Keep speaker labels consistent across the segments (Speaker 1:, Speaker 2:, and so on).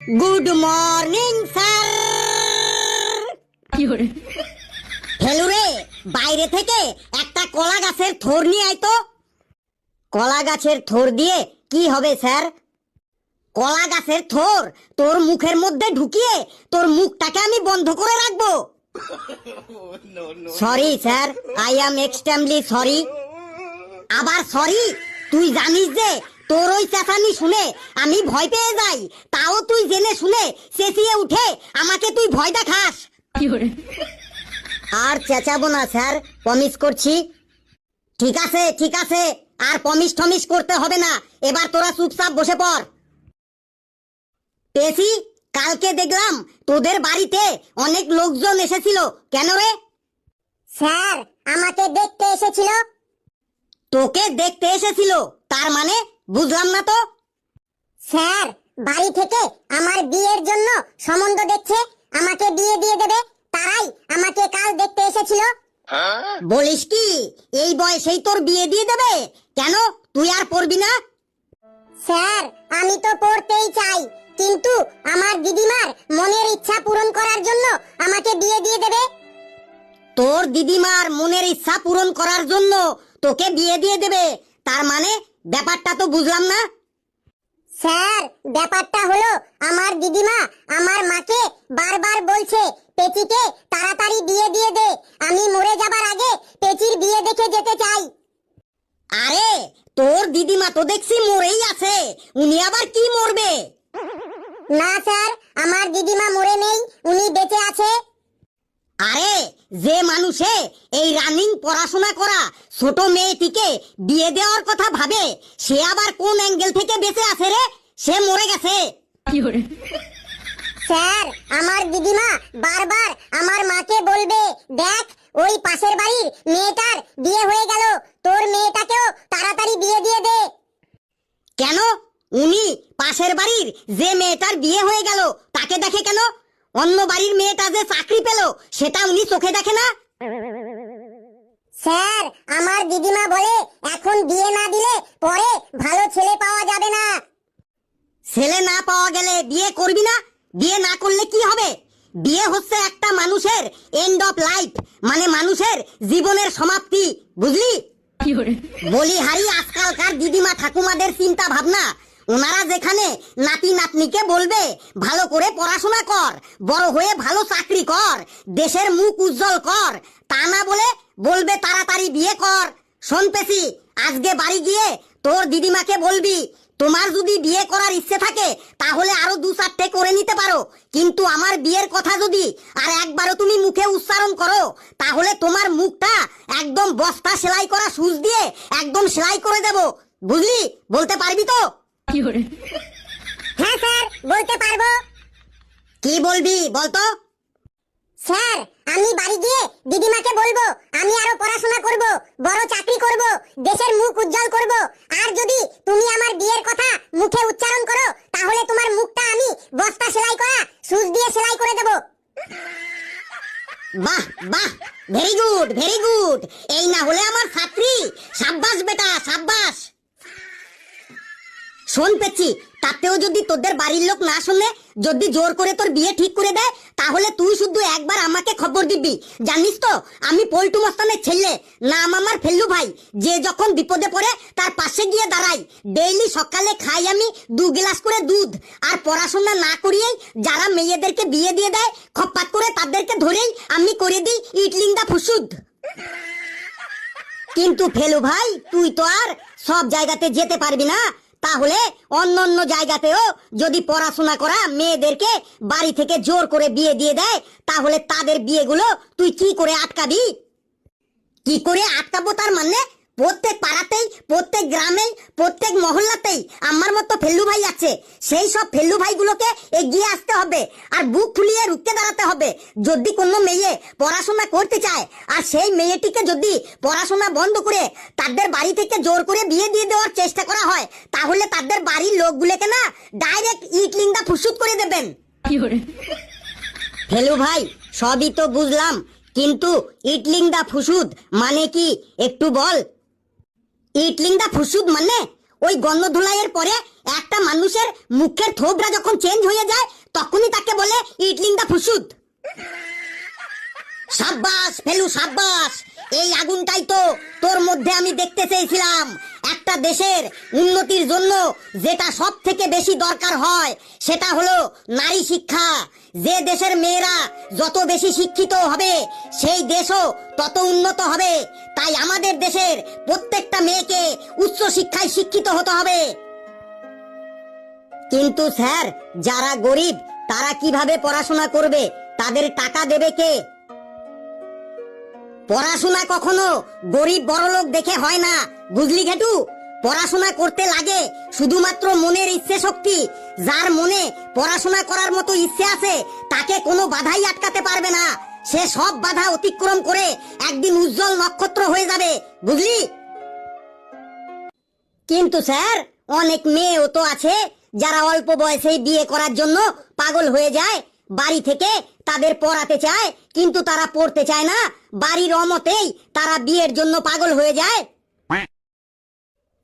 Speaker 1: Good morning sir ফেলুরে বাইরে থেকে একটা কলা গাছের থোর নিয়ে আয় তো। কলা গাছের থোর দিয়ে কি হবে স্যার? কলা গাছের থোর তোর মুখের মধ্যে ঢুকিয়ে তোর মুখটাকে আমি বন্ধ করে রাখব। Sorry sir I am extremely sorry আবার সরি তুই জানিস যে তোর ওই চেঁচানি শুনে আমি ভয় পেয়ে যাই তাও তুই জেনে শুনে চেঁচিয়ে উঠে আমাকে তুই ভয় দেখাস। আর চেঁচাবো না স্যার প্রমিস করছি। ঠিক আছে ঠিক আছে আর প্রমিস টমিস করতে হবে না। এবার তোরা চুপচাপ বসে পড়। পেশি কালকে দেখলাম তোদের বাড়িতে অনেক লোকজন এসেছিল। কেন রে?
Speaker 2: স্যার আমাকে দেখতে এসেছিল।
Speaker 1: তোকে দেখতে এসেছিল তার মানে? বুঝলাম না তো?
Speaker 2: স্যার বাড়ি থেকে আমার বিয়ের জন্য সম্বন্ধ দেখছে আমাকে বিয়ে দিয়ে দেবে তারাই আমাকে কাল দেখতে এসেছিল।
Speaker 1: বলিস কি? এই বয়সেই তোর বিয়ে দিয়ে দেবে? কেন? তুই আর পড়বি না?
Speaker 2: স্যার আমি তো পড়তেই চাই কিন্তু আমার দিদিমার মনের ইচ্ছা পূরণ করার জন্য আমাকে বিয়ে দিয়ে দেবে।
Speaker 1: তোর দিদিমার মনের ইচ্ছা পূরণ করার জন্য তোকে বিয়ে দিয়ে দেবে তার মানে ব্যাপারটা তো বুঝলাম না।
Speaker 2: স্যার ব্যাপারটা হলো আমার দিদিমা আমার মাকে বারবার বলছে পেচিকে তাড়াতাড়ি বিয়ে দিয়ে দে আমি মরে যাবার আগে পেচির বিয়ে দেখে যেতে চাই।
Speaker 1: আরে তোর দিদিমা তো দেখছি মরেই আছে উনি আবার কি মরবে?
Speaker 2: না স্যার আমার দিদিমা মরে নেই উনি বেঁচে আছে।
Speaker 1: আরে যে মানুষে এই রানিং পড়াশোনা করা ছোট মেয়েটিকে বিয়ে দেওয়ার কথা ভাবে সে আবার কোন অ্যাঙ্গেল থেকে বেঁচে আছে রে? সে মরে গেছে।
Speaker 2: স্যার আমার দিদিমা বারবার আমার মাকে বলবে দেখ ওই পাশের বাড়ির মেয়েটার বিয়ে হয়ে গেল তোর মেয়েটাকেও তাড়াতাড়ি বিয়ে দিয়ে দে।
Speaker 1: কেন? উনি পাশের বাড়ির যে মেয়েটার বিয়ে হয়ে গেল তাকে দেখে কেন? অন্য বাড়ির মেয়েটা যে চাকরি পেল সেটা উনি চোখে দেখে না?
Speaker 2: স্যার আমার দিদিমা বলে এখন বিয়ে না দিলে পরে ভালো ছেলে পাওয়া যাবে না।
Speaker 1: ছেলে না পাওয়া গেলে বিয়ে করবি না? বিয়ে না করলে কি হবে? বিয়ে হচ্ছে একটা মানুষের এন্ড অফ লাইফ মানে মানুষের জীবনের সমাপ্তি বুঝলি? বলি হারি আজকালকার দিদিমা ঠাকুমাদের চিন্তা ভাবনা ওনারা যেখানে নাতি নাতনিকে বলবে, ভালো করে পড়াশোনা কর, বড় হয়ে ভালো চাকরি কর, দেশের মুখ উজ্জ্বল কর। তা না বলে বলবে, তাড়াতাড়ি বিয়ে কর। শোন পেশি আজকে বাড়ি গিয়ে তোর দিদিমাকে বলবি, তোমার যদি বিয়ে করার ইচ্ছে থাকে, তাহলে আরও দু চারটে করে নিতে পারো। কিন্তু আমার বিয়ের কথা যদি আর একবারও তুমি মুখে উচ্চারণ করো, তাহলে তোমার মুখটা একদম বস্তা সেলাই করা সুচ দিয়ে একদম সেলাই করে দেব। বুঝলি? বলতে পারবি তো?
Speaker 2: হ্যাঁ স্যার। বলতে পারব?
Speaker 1: কি বলবি বলতো?
Speaker 2: স্যার আমি বাড়ি গিয়ে দিদিমাকে বলব আমি আরও পড়াশোনা করব বড় চাকরি করব দেশের মুখ উজ্জ্বল করব। আর যদি তুমি আমার বিয়ের কথা মুখে উচ্চারণ করো তাহলে তোমার মুখটা আমি বস্তা সেলাই করা সুচ দিয়ে সেলাই করে দেব।
Speaker 1: বাহ বাহ ভেরি গুড ভেরি গুড এই না হলে আমার ছাত্রী সাব্বাস বেটা সাব্বাস শোন পেছি তাতেও যদি তোদের বাড়ির লোক না শুনে যদি জোর করে তোর বিয়ে ঠিক করে দেয়, তাহলে তুই শুধু একবার আমাকে খবর দিবি। জানিস তো, আমি পল্টু মস্তানের ছেলে, নাম আমার ফেল্লু ভাই। যে যখন বিপদে পড়ে, তার পাশে গিয়ে দাঁড়াই। ডেইলি সকালে খাই আমি দু গ্লাস করে দুধ। আর পড়াশোনা না করিয়েই যারা মেয়েদেরকে বিয়ে দিয়ে দেয়, খপ্পাত করে তাদেরকে ধরেই আমি করে দিই ইটলিংদা ফুসুদ। কিন্তু ফেলু ভাই, তুই তো আর সব জায়গাতে যেতে পারবি না। তাহলে অন্য অন্য জায়গাতেও যদি পড়াশোনা করা মেয়েদেরকে বাড়ি থেকে জোর করে বিয়ে দিয়ে দেয়, তাহলে তাদের বিয়েগুলো তুই কি করে আটকাবি? কি করে আটকাবো তার মানে? প্রত্যেক পাড়াতেই, প্রত্যেক গ্রামেই, প্রত্যেক মহল্লাতেই আমার মতো ফেল্লু ভাই আছে। সেই সব ফেল্লু ভাইগুলোকে এগিয়ে আসতে হবে আর বুক ফুলিয়ে রুখতে দাঁড়াতে হবে। যদি কোনো মেয়ে পড়াশোনা করতে চায় আর সেই মেয়েটিকে যদি পড়াশোনা বন্ধ করে তাদের বাড়ি থেকে জোর করে বিয়ে দিয়ে দেওয়ার চেষ্টা করা হয় তাহলে তাদের বাড়ির লোকগুলোকে না ডাইরেক্ট ইটলিংটা ফুসুত করে দেবেন। ফেলু ভাই সবই তো বুঝলাম কিন্তু ইটলিং দা ফুসুদ মানে কি একটু বল? ইটলিং দা ফুসুদ মানে? ওই গন্ধ ধুলাইয়ের পরে একটা মানুষের মুখের থোবরা যখন চেঞ্জ হয়ে যায় তখনই তাকে বলে ইটলিং দা ফুসুদ। সাব্বাস, ফেলু সাব্বাস, এই আগুনটাই তো তোর মধ্যে আমি দেখতে চেয়েছিলাম। একটা দেশের উন্নতির জন্য যেটা সব থেকে বেশি দরকার হয়, সেটা হলো নারী শিক্ষা। যে দেশের মেয়েরা যত বেশি শিক্ষিত হবে, সেই দেশও তত উন্নত হবে। তাই আমাদের দেশের প্রত্যেকটা মেয়েকে উচ্চ শিক্ষায় শিক্ষিত হতে হবে। কিন্তু স্যার, যারা গরিব, তারা কীভাবে পড়াশোনা করবে? তাদের টাকা দেবে কে? পড়াশোনা কখনো গরিব বড়লোক দেখে হয় না, বুঝলি ঘেটু? পড়াশোনা করতে লাগে শুধুমাত্র মনের ইচ্ছে শক্তি, যার মনে পড়াশোনা করার মতো ইচ্ছে আছে, তাকে কোনো বাধাই আটকাতে পারবে না। সে সব বাধা অতিক্রম করে একদিন উজ্জ্বল নক্ষত্র হয়ে যাবে, বুঝলি? কিন্তু স্যার, অনেক মেয়েও তো আছে যারা অল্প বয়সেই বিয়ে করার জন্য পাগল হয়ে যায় বাড়ি থেকে তাদের পড়াতে চায় কিন্তু তারা পড়তে চায় না বাড়ির অমতেই তারা বিয়ের জন্য পাগল হয়ে যায়।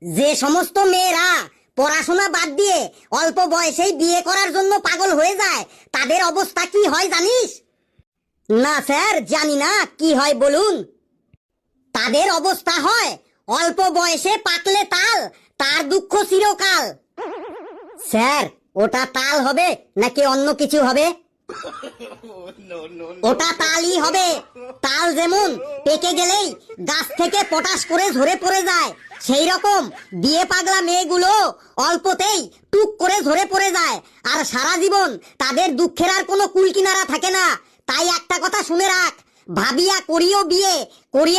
Speaker 1: যে সমস্ত মেয়েরা পড়াশোনা বাদ দিয়ে অল্প বয়সেই বিয়ে করার জন্য পাগল হয়ে যায় তাদের অবস্থা কি হয় জানিস? না স্যার জানি না কি হয় বলুন। তাদের অবস্থা হয় অল্প বয়সে পাকলে তাল তার দুঃখ চিরকাল। স্যার, ওটা তাল হবে নাকি অন্য কিছু হবে? ওটা তালই হবে। তাল যেমন পেকে গেলেই গাছ থেকে পটাশ করে ঝরে পড়ে যায় সেই রকম বিয়ে পাগলা মেয়েগুলো অল্পতেই টুক করে ঝরে পড়ে যায়। আর সারা জীবন তাদের দুঃখের আর কোনো কুল কিনারা থাকে না। তাই একটা কথা শুনে রাখ, ভাবিয়া করিও বিয়ে, করিয়া